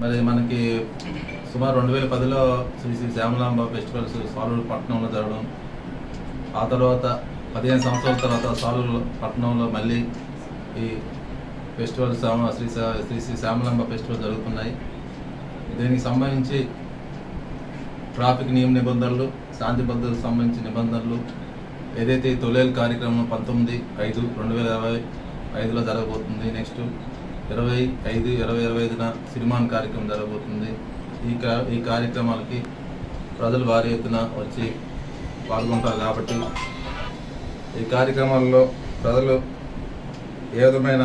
మరి మనకి సుమారు రెండు వేల పదిలో శ్రీ శ్రీ శ్యామలాంబ ఫెస్టివల్స్ సాలూరు పట్టణంలో జరగడం ఆ తర్వాత పదిహేను సంవత్సరాల తర్వాత సాలూరు పట్టణంలో మళ్ళీ ఈ ఫెస్టివల్ శ్యామ- శ్రీ శ్రీ శ్రీ శ్యామలాంబ ఫెస్టివల్ జరుగుతున్నాయి. దీనికి సంబంధించి ట్రాఫిక్ నియమ నిబంధనలు శాంతి భద్రతకు సంబంధించిన నిబంధనలు ఏదైతే ఈ కార్యక్రమం పంతొమ్మిది ఐదు రెండు వేల ఇరవై ఐదులో జరగబోతుంది నెక్స్ట్ ఇరవై ఐదు ఇరవై ఇరవై ఐదున సినిమాన్ కార్యక్రమం జరగబోతుంది. ఈ కా ఈ కార్యక్రమాలకి ప్రజలు భారీ ఎత్తున వచ్చి పాల్గొంటారు కాబట్టి ఈ కార్యక్రమాల్లో ప్రజలు ఏ విధమైన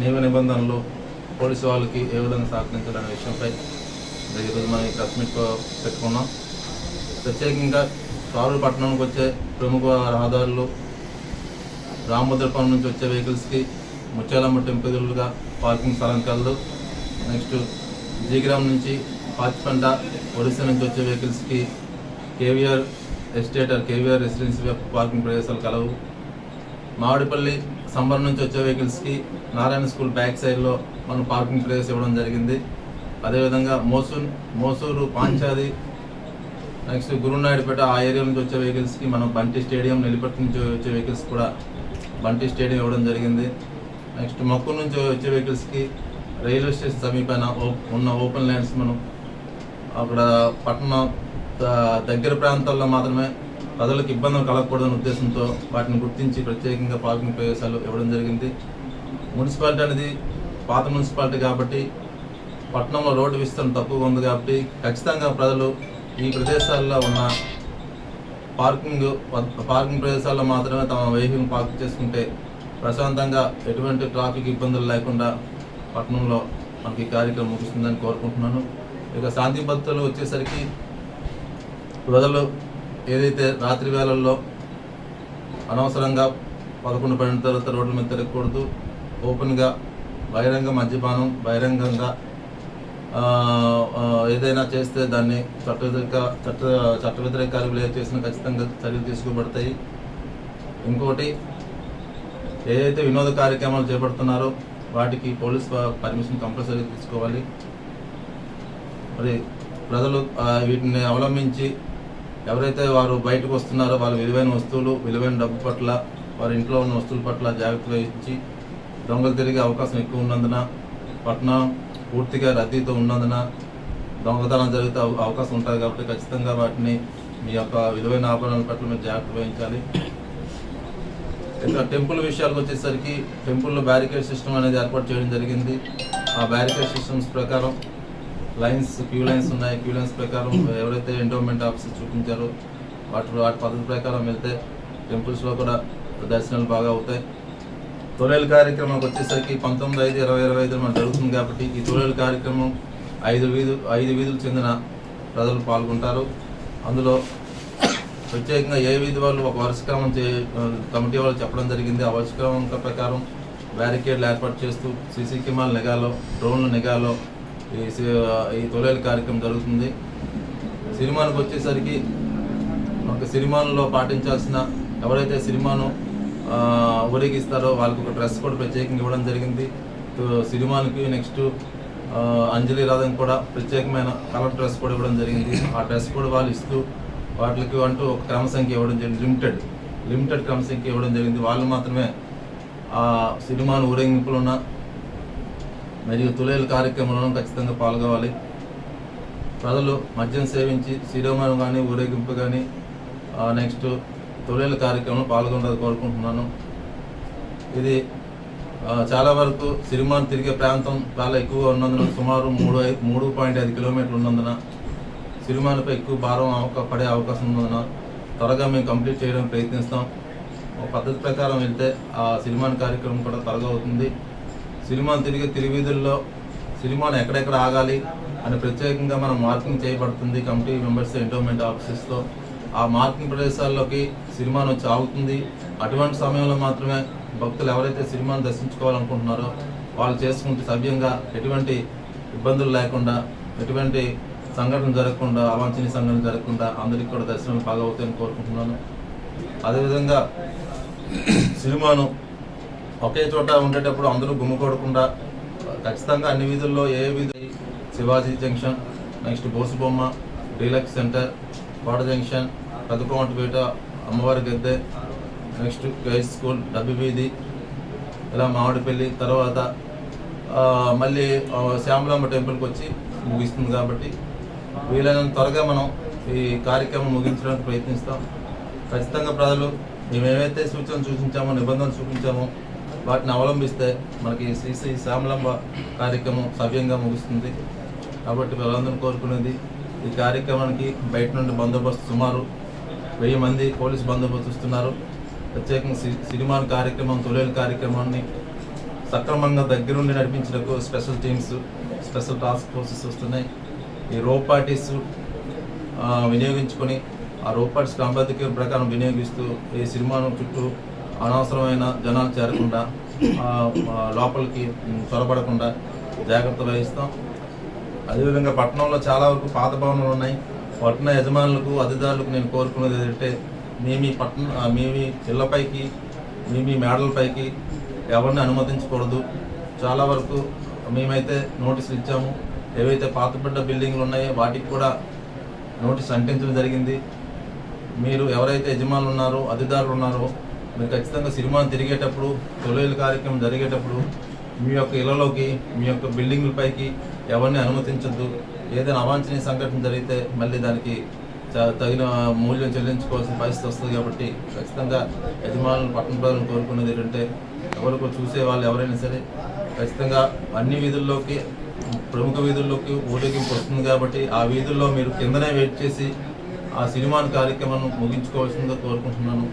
నియమ నిబంధనలు పోలీసు వాళ్ళకి ఏ విధంగా సహకరించాలనే విషయంపై ఈరోజు మనం ఈ ప్రెస్ మీట్ పెట్టుకున్నాం. ప్రత్యేకంగా సారూరు పట్టణానికి వచ్చే ప్రముఖ రహదారులు రామభద్రపురం నుంచి వచ్చే వెహికల్స్కి ముత్యాలమ్మ టెంపుల్గా పార్కింగ్ స్థలం కలదు. నెక్స్ట్ జీగ్రామ్ నుంచి పాచిపంట ఒడిశా నుంచి వచ్చే వెహికల్స్కి KVR estate R KVR residency parking ప్రదేశాలు కలవు. మామిడిపల్లి సంబరం నుంచి వచ్చే వెహికల్స్కి నారాయణ స్కూల్ బ్యాక్ సైడ్లో మనం పార్కింగ్ ప్లేస్ ఇవ్వడం జరిగింది. అదేవిధంగా మోసూన్ మోసూరు పాంచాది నెక్స్ట్ గురునాయుడుపేట ఆ ఏరియా నుంచి వచ్చే వెహికల్స్కి మనం బంటి స్టేడియం నెల్లిపట్టు నుంచి వచ్చే వెహికల్స్ కూడా బంటి స్టేడియం ఇవ్వడం జరిగింది. నెక్స్ట్ మక్కువ నుంచి వచ్చే వెహికల్స్కి రైల్వే స్టేషన్ సమీపాన ఉన్న ఓపెన్ ల్యాండ్స్ మనం అక్కడ పట్టణం దగ్గర ప్రాంతాల్లో మాత్రమే ప్రజలకు ఇబ్బందులు కలగకూడదనే ఉద్దేశంతో వాటిని గుర్తించి ప్రత్యేకంగా పార్కింగ్ ప్రదేశాలు ఇవ్వడం జరిగింది. మున్సిపాలిటీ అనేది పాత మున్సిపాలిటీ కాబట్టి పట్టణంలో రోడ్డు విస్తరణ తక్కువగా ఉంది కాబట్టి ఖచ్చితంగా ప్రజలు ఈ ప్రదేశాల్లో ఉన్న పార్కింగ్ పార్కింగ్ ప్రదేశాల్లో మాత్రమే తమ వెహికల్ పార్క్ చేసుకుంటే ప్రశాంతంగా ఎటువంటి ట్రాఫిక్ ఇబ్బందులు లేకుండా పట్టణంలో మనకి కార్యక్రమం ముగుస్తుందని కోరుకుంటున్నాను. ఇక శాంతి భద్రతలు వచ్చేసరికి ప్రజలు ఏదైతే రాత్రి వేళల్లో అనవసరంగా పదకొండు పన్నెండు తర్వాత రోడ్ల మీద తిరగకూడదు ఓపెన్గా బహిరంగ మద్యపానం బహిరంగంగా ఏదైనా చేస్తే దాన్ని చట్ట వ్యతిరేక చట్ట చట్ట వ్యతిరేక కార్యక్రమాలు చేసినా ఖచ్చితంగా చర్యలు తీసుకోబడతాయి ఇంకోటి ఏదైతే వినోద కార్యక్రమాలు చేపడుతున్నారో వాటికి పోలీస్ పర్మిషన్ కంపల్సరీ తీసుకోవాలి. మరి ప్రజలు వీటిని అవలంబించి ఎవరైతే వారు బయటకు వస్తున్నారో వాళ్ళ విలువైన వస్తువులు విలువైన డబ్బు పట్ల వారి ఇంట్లో ఉన్న వస్తువుల పట్ల జాగ్రత్త వహించి దొంగలు తిరిగే అవకాశం ఎక్కువ ఉన్నందున పట్టణం పూర్తిగా రద్దీతో ఉన్నందున దొంగతనం జరిగితే అవ- అవకాశం ఉంటుంది కాబట్టి ఖచ్చితంగా వాటిని మీ యొక్క విలువైన ఆభరణాల పట్ల మీరు జాగ్రత్త వహించాలి. ఇంకా టెంపుల్ విషయాలకు వచ్చేసరికి టెంపుల్లో బ్యారికేడ్ సిస్టమ్ అనేది ఏర్పాటు చేయడం జరిగింది. ఆ బ్యారికేడ్ సిస్టమ్స్ ప్రకారం లైన్స్ క్యూ లైన్స్ ఉన్నాయి. క్యూ లైన్స్ ప్రకారం ఎవరైతే ఎండోమెంట్ ఆఫీసర్ చూపించారో వాటి వాటి పద్ధతి ప్రకారం వెళ్తే టెంపుల్స్లో కూడా దర్శనాలు బాగా అవుతాయి. తొలేలు కార్యక్రమం వచ్చేసరికి పంతొమ్మిది ఐదు ఇరవై ఇరవై ఐదు మనం జరుగుతుంది కాబట్టి ఈ తొలేలు కార్యక్రమం ఐదు వీధు ఐదు వీధులకు చెందిన ప్రజలు పాల్గొంటారు. అందులో ప్రత్యేకంగా ఏ విధి వాళ్ళు ఒక వరుసక్రమం చే కమిటీ వాళ్ళు చెప్పడం జరిగింది. ఆ వరుసక్రమం ప్రకారం బ్యారికేడ్లు ఏర్పాటు చేస్తూ సీసీ కెమెరాల నిఘాలో డ్రోన్ల నిఘాలో ఈ సి- ఈ తొలేలు కార్యక్రమం జరుగుతుంది. సినిమానికి వచ్చేసరికి ఒక సినిమాలో పాటించాల్సిన ఎవరైతే సినిమాను ఊరేగిస్తారో వాళ్ళకి ఒక డ్రెస్ కూడా ప్రత్యేకంగా ఇవ్వడం జరిగింది. సినిమాకి సినిమానికి నెక్స్ట్ అంజలి రథం కూడా ప్రత్యేకమైన కలర్ డ్రెస్ కూడా ఇవ్వడం జరిగింది. ఆ డ్రెస్ కూడా వాళ్ళు ఇస్తూ వాటికి అంటూ ఒక క్రమ సంఖ్య ఇవ్వడం జరిగింది. లిమిటెడ్ లిమిటెడ్ క్రమ సంఖ్య ఇవ్వడం జరిగింది. వాళ్ళు మాత్రమే ఆ సినిమాను ఊరేగింపులున్న మరియు తులేలు కార్యక్రమంలో ఖచ్చితంగా పాల్గొవాలి. ప్రజలు మద్యం సేవించి శిరోమణం కానీ ఊరేగింపు కానీ నెక్స్ట్ తొలేల కార్యక్రమంలో పాల్గొనాలని కోరుకుంటున్నాను. ఇది చాలా వరకు సిరిమాన్ తిరిగే ప్రాంతం చాలా ఎక్కువగా ఉన్నందున సుమారు మూడు మూడు పాయింట్ ఐదు కిలోమీటర్లు ఉన్నందున సిరిమాన్పై ఎక్కువ భారం అవక పడే అవకాశం ఉందన్నారు త్వరగా మేము కంప్లీట్ చేయడానికి ప్రయత్నిస్తాం. ఒక పద్ధతి ప్రకారం వెళ్తే ఆ సిరిమాన్ కార్యక్రమం కూడా త్వరగా అవుతుంది. సినిమాను తిరిగి తిరువీధుల్లో సినిమాను ఎక్కడెక్కడ ఆగాలి అని ప్రత్యేకంగా మనం మార్కింగ్ చేయబడుతుంది కమిటీ మెంబర్స్ ఎంటోమెంట్ ఆఫీసెస్తో. ఆ మార్కింగ్ ప్రదేశాల్లోకి సినిమాను వచ్చి ఆగుతుంది. అటువంటి సమయంలో మాత్రమే భక్తులు ఎవరైతే సినిమాను దర్శించుకోవాలనుకుంటున్నారో వాళ్ళు చేసుకుంటే సభ్యంగా ఎటువంటి ఇబ్బందులు లేకుండా ఎటువంటి సంఘటన జరగకుండా అవాంఛనీయ సంఘటన జరగకుండా అందరికీ కూడా దర్శనం బాగా అవుతాయని కోరుకుంటున్నాను. అదేవిధంగా సినిమాను ఒకే చోట ఉండేటప్పుడు అందరూ గుమ్ముకోడకుండా ఖచ్చితంగా అన్ని వీధుల్లో ఏ వీధి Shivaji junction next Bosubomma deluxe centre కోట జంక్షన్ పెద్దకోమటిపేట అమ్మవారి గద్దె నెక్స్ట్ గైస్ స్కూల్ డబ్బి వీధి ఇలా మామిడిపల్లి తర్వాత మళ్ళీ శ్యామలాంబ టెంపుల్కి వచ్చి ముగిస్తుంది కాబట్టి వీలైనంత త్వరగా మనం ఈ కార్యక్రమం ముగించడానికి ప్రయత్నిస్తాం. ఖచ్చితంగా ప్రజలు మేమేమైతే సూచనలు సూచించామో నిబంధనలు చూపించామో వాటిని అవలంబిస్తే మనకి శ్రీశ్రీ శ్యామలంబ కార్యక్రమం సవ్యంగా ముగుస్తుంది. కాబట్టి వీళ్ళందరూ కోరుకునేది ఈ కార్యక్రమానికి బయట నుండి బందోబస్తు సుమారు వెయ్యి మంది పోలీస్ బందోబస్తు ఇస్తున్నారు ప్రత్యేకంగా సి- సినిమా కార్యక్రమం తొలేలు కార్యక్రమాన్ని సక్రమంగా దగ్గరుండి నడిపించడానికి special teams special task forces వస్తున్నాయి. ఈ రోపార్టీస్ వినియోగించుకొని ఆ రోపార్టీస్ పార్టీస్ ప్రకారం వినియోగిస్తూ ఈ సినిమాను చుట్టూ అనవసరమైన జనాలు చేరకుండా లోపలికి ఉమ్, చొరబడకుండా జాగ్రత్త వహిస్తాం. అదేవిధంగా పట్టణంలో చాలా వరకు పాత భవనాలు ఉన్నాయి. పట్టణ యజమానులకు అధికారులకు నేను కోరుకున్నది ఏంటంటే మీ మీ పట్టణ ఆ, మీ మీ మీ మీ మేడలపైకి ఎవరిని అనుమతించకూడదు. చాలా వరకు మేమైతే నోటీసులు ఇచ్చాము. ఏవైతే పాతబడ్డ బిల్డింగ్లు ఉన్నాయో వాటికి కూడా నోటీస్ అంటించడం జరిగింది. మీరు ఎవరైతే యజమానులు ఉన్నారో అధికారులు ఉన్నారో మీరు ఖచ్చితంగా సినిమాను తిరిగేటప్పుడు తొలేలు కార్యక్రమం జరిగేటప్పుడు మీ యొక్క ఇళ్ళలోకి మీ యొక్క బిల్డింగ్లపైకి ఎవరిని అనుమతించద్దు. ఏదైనా అవాంఛనీయ సంఘటన జరిగితే మళ్ళీ దానికి తగిన మూల్యం చెల్లించుకోవాల్సిన పరిస్థితి వస్తుంది కాబట్టి ఖచ్చితంగా యజమానులు పట్టణ ప్రజలను కోరుకునేది ఏంటంటే ఎవరికో చూసే వాళ్ళు ఎవరైనా సరే ఖచ్చితంగా అన్ని వీధుల్లోకి ప్రముఖ వీధుల్లోకి ఊరేగింపు వస్తుంది కాబట్టి ఆ వీధుల్లో మీరు కిందనే వెయిట్ చేసి ఆ సినిమాను కార్యక్రమాన్ని ముగించుకోవాల్సిందిగా కోరుకుంటున్నాను.